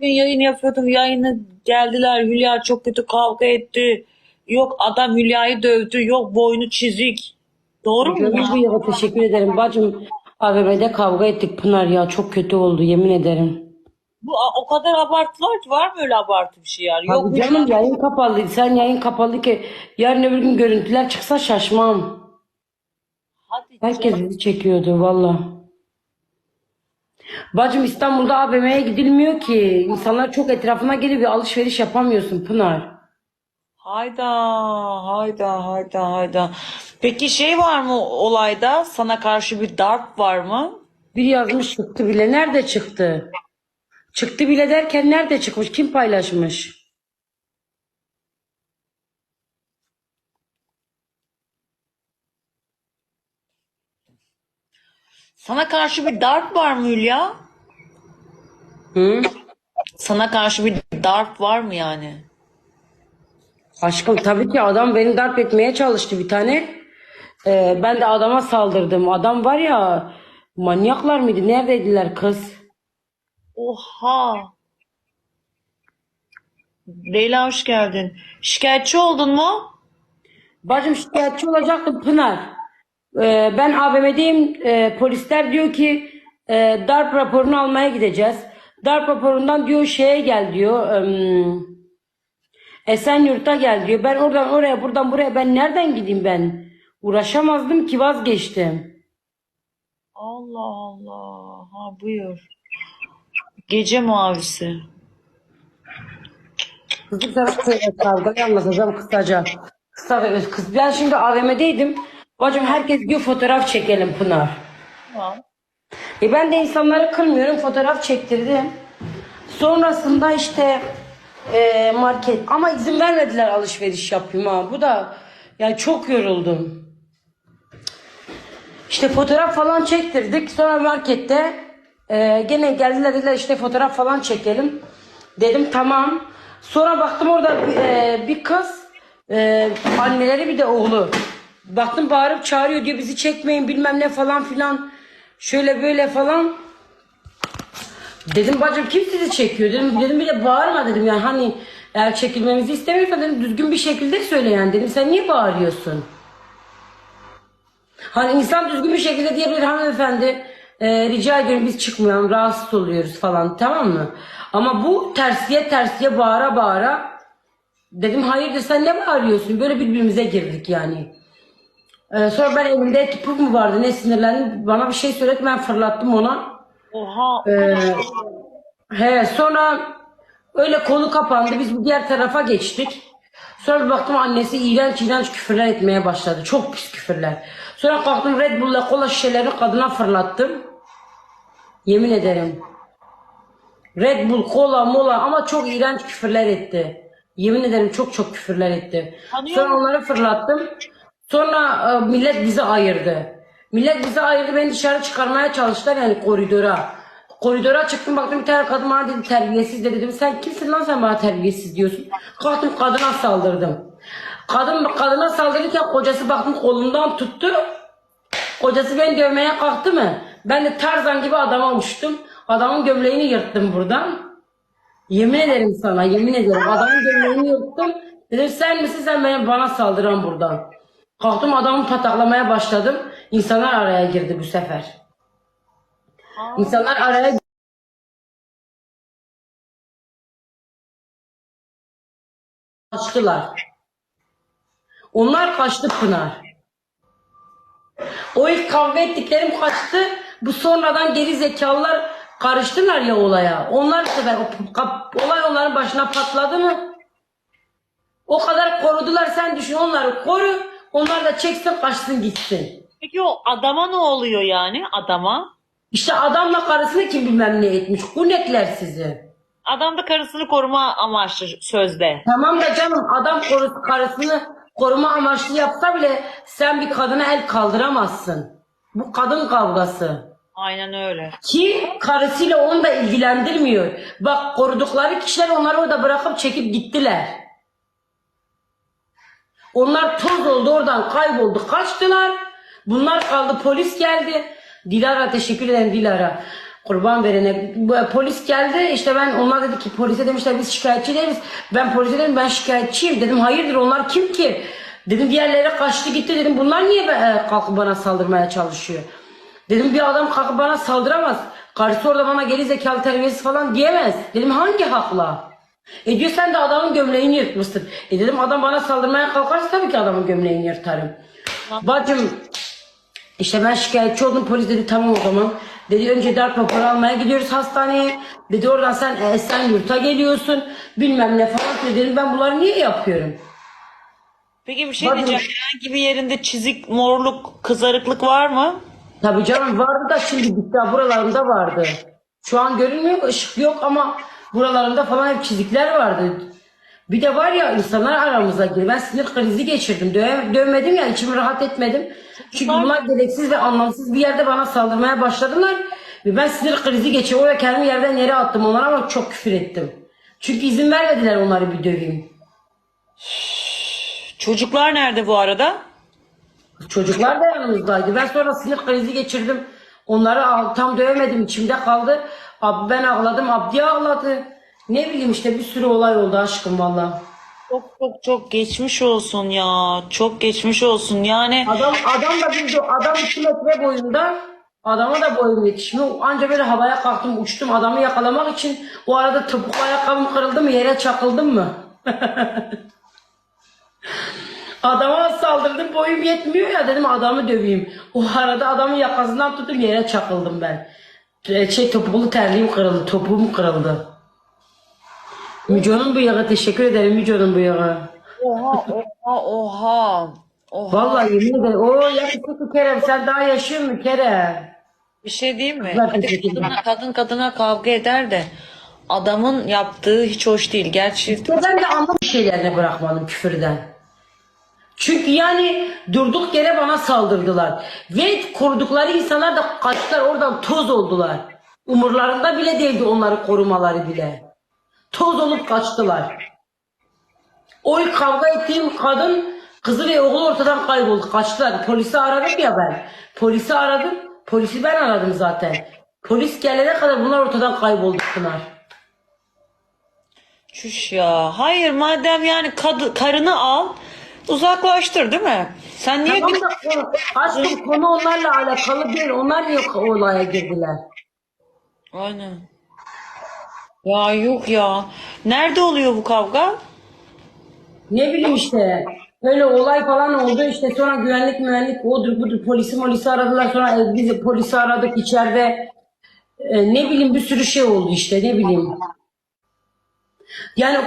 bugün yayın yapıyordum. Yayını geldiler. Hülya çok kötü kavga etti. Yok adam Hülya'yı dövdü. Yok boynu çizik. Doğru mu? Canım bu ya teşekkür ederim. Bacım AVM'de kavga ettik Pınar ya çok kötü oldu yemin ederim. Bu o kadar abartılar ki var mı öyle abartı bir şey yani? Yok Abi canım yayın kapalıydı. Sen yayın kapalı ki yarın öbür gün görüntüler çıksa şaşmam. hadi Herkes bizi çekiyordu valla. Bacım İstanbul'da AVM'ye gidilmiyor ki. İnsanlar çok etrafına geliyor bir alışveriş yapamıyorsun Pınar. Hayda, hayda, hayda, hayda. Peki şey var mı olayda? Sana karşı bir darp var mı? Biri yazmış çıktı bile. Nerede çıktı? Çıktı bile derken nerede çıkmış? Kim paylaşmış? Sana karşı bir darp var mı Hülya? Hı? Sana karşı bir darp var mı yani? Aşkım tabii ki adam beni darp etmeye çalıştı bir tane. Ee, ben de adama saldırdım. Adam var ya manyaklar mıydı? Neredeydiler kız? Oha. Leyla hoş geldin. Şikayetçi oldun mu? Bacım şikayetçi olacaktım Pınar. Ee, ben AVM'deyim. Ee, polisler diyor ki e, darp raporunu almaya gideceğiz. Darp raporundan diyor şeye gel diyor. em, Esenyurt'a gel diyor. Ben oradan oraya buradan buraya ben nereden gideyim ben? Uğraşamazdım ki vazgeçtim. Allah Allah. Ha buyur. Gece mavisi. Kızı sana kavgayı anlatacağım kısaca. Kısa ve öz kız. Ben şimdi AVM'deydim. Bacım herkes diyor fotoğraf çekelim Pınar. Tamam. E ben de insanları kırmıyorum. Fotoğraf çektirdim. Sonrasında işte e, market ama izin vermediler alışveriş yapayım ha. Bu da yani çok yoruldum. İşte fotoğraf falan çektirdik. Sonra markette e, gene geldiler dediler işte fotoğraf falan çekelim. Dedim tamam. Sonra baktım orada e, bir kız e, anneleri bir de oğlu. Baktım bağırıp çağırıyor diyor bizi çekmeyin bilmem ne falan filan. Şöyle böyle falan. Dedim bacım kim sizi çekiyor dedim. Dedim bir de bağırma dedim yani hani eğer çekilmemizi istemiyorsan dedim düzgün bir şekilde söyle yani dedim sen niye bağırıyorsun? Hani insan düzgün bir şekilde diyebilir hanımefendi e, rica ediyorum biz çıkmayalım rahatsız oluyoruz falan tamam mı? Ama bu tersiye tersiye bağıra bağıra dedim hayırdır sen ne bağırıyorsun? Böyle birbirimize girdik yani. E, sonra ben elimde tüpük mü vardı ne sinirlendim bana bir şey söyledi ben fırlattım ona. Oha. Ee, he sonra öyle konu kapandı. Biz bu diğer tarafa geçtik. Sonra bir baktım annesi iğrenç iğrenç küfürler etmeye başladı. Çok pis küfürler. Sonra kalktım Red Bull'la kola şişelerini kadına fırlattım. Yemin ederim. Red Bull, kola, mola ama çok iğrenç küfürler etti. Yemin ederim çok çok küfürler etti. Tanıyor Sonra musun? onları fırlattım. Sonra e, millet bizi ayırdı. Millet bizi ayırdı. Beni dışarı çıkarmaya çalıştılar yani koridora. Koridora çıktım baktım bir tane kadın bana dedi terbiyesiz de dedim. Sen kimsin lan sen bana terbiyesiz diyorsun. Kalktım kadına saldırdım. Kadın kadına saldırırken kocası baktım kolumdan tuttu. Kocası beni dövmeye kalktı mı? Ben de Tarzan gibi adama uçtum. Adamın gömleğini yırttım buradan. Yemin ederim sana, yemin ederim. Adamın gömleğini yırttım. Dedim sen misin sen beni bana saldıran buradan. Kalktım adamı pataklamaya başladım. İnsanlar araya girdi bu sefer. İnsanlar araya kaçtılar. Onlar kaçtı Pınar. O ilk kavga ettiklerim kaçtı. Bu sonradan geri zekalılar karıştılar ya olaya. Onlar sefer olay onların başına patladı mı? O kadar korudular sen düşün onları koru. Onlar da çeksin kaçsın gitsin. Peki o adama ne oluyor yani? Adama? İşte adamla karısını kim bilmem ne etmiş. Kunekler sizi. Adam da karısını koruma amaçlı sözde. Tamam da canım adam korusu, karısını koruma amaçlı yapsa bile sen bir kadına el kaldıramazsın. Bu kadın kavgası. Aynen öyle. Ki karısıyla onu da ilgilendirmiyor. Bak korudukları kişiler onları orada bırakıp çekip gittiler. Onlar toz oldu oradan kayboldu kaçtılar. Bunlar kaldı polis geldi. Dilara teşekkür ederim Dilara. Kurban verene. Polis geldi işte ben onlar dedi ki polise demişler biz şikayetçi değiliz. Ben polise dedim ben şikayetçiyim. Dedim hayırdır onlar kim ki? Dedim diğerleri kaçtı gitti dedim bunlar niye be- e, kalkıp bana saldırmaya çalışıyor? Dedim bir adam kalkıp bana saldıramaz. Karısı orada bana geri zekalı terbiyesiz falan diyemez. Dedim hangi hakla? E diyor sen de adamın gömleğini yırtmışsın. E dedim adam bana saldırmaya kalkarsa tabii ki adamın gömleğini yırtarım. Bacım işte ben şikayetçi oldum polis dedi tamam o zaman. Dedi önce darp raporu almaya gidiyoruz hastaneye. Dedi oradan sen e, sen yurta geliyorsun bilmem ne falan. Dedim ben bunları niye yapıyorum? Peki bir şey Bakın- diyeceğim. Herhangi bir yerinde çizik, morluk, kızarıklık var mı? Tabii canım vardı da şimdi bitti. Buralarında vardı. Şu an görünmüyor, ışık yok ama buralarında falan hep çizikler vardı. Bir de var ya insanlar aramıza girdi. Ben sinir krizi geçirdim. Döve, dövmedim ya içimi rahat etmedim. Çünkü bunlar gereksiz ve anlamsız bir yerde bana saldırmaya başladılar. Ve ben sinir krizi geçirdim. Oraya kendimi yerden yere attım onlara ama çok küfür ettim. Çünkü izin vermediler onları bir döveyim. Çocuklar nerede bu arada? Çocuklar da yanımızdaydı. Ben sonra sinir krizi geçirdim. Onları al- tam dövemedim. içimde kaldı. Ab ben ağladım. Abdi ağladı. Ne bileyim işte bir sürü olay oldu aşkım valla. Çok çok çok geçmiş olsun ya. Çok geçmiş olsun. Yani Adam adam da bir adam 2 metre boyunda. Adama da boyum yetişmiyor. Anca böyle havaya kalktım uçtum adamı yakalamak için. O arada topuklu ayakkabım kırıldı mı yere çakıldım mı? Adama saldırdım boyum yetmiyor ya dedim adamı döveyim. O arada adamın yakasından tuttum yere çakıldım ben. E, Şey topuklu terliğim kırıldı, topuğum kırıldı. Müco'nun bıyığı teşekkür ederim Müco'nun bıyığı. oha oha oha. Oha. Vallahi yemin ederim. Oo yakışıklı Kerem sen daha yaşıyor musun Kerem? Bir şey diyeyim mi? Hadi teşekkür kadına, kadın kadına kavga eder de adamın yaptığı hiç hoş değil. Gerçi İşte ben de anlam şeylerini bırakmadım küfürden. Çünkü yani durduk yere bana saldırdılar. Ve korudukları insanlar da kaçtılar oradan toz oldular. Umurlarında bile değildi onları korumaları bile. Toz olup kaçtılar. O ilk kavga ettiğim kadın kızı ve oğlu ortadan kayboldu. Kaçtılar. Polisi aradım ya ben. Polisi aradım. Polisi ben aradım zaten. Polis gelene kadar bunlar ortadan kayboldu Pınar. çüş ya. Hayır madem yani kadı, karını al uzaklaştır değil mi? Sen niye Tamam bir da konu, aşkım konu onlarla alakalı değil. Onlar niye olaya girdiler? Aynen. Ya yok ya. Nerede oluyor bu kavga? Ne bileyim işte. Böyle olay falan oldu işte sonra güvenlik müvenlik odur budur polisi molisi aradılar sonra e, biz polisi aradık içeride E, ne bileyim bir sürü şey oldu işte ne bileyim. Yani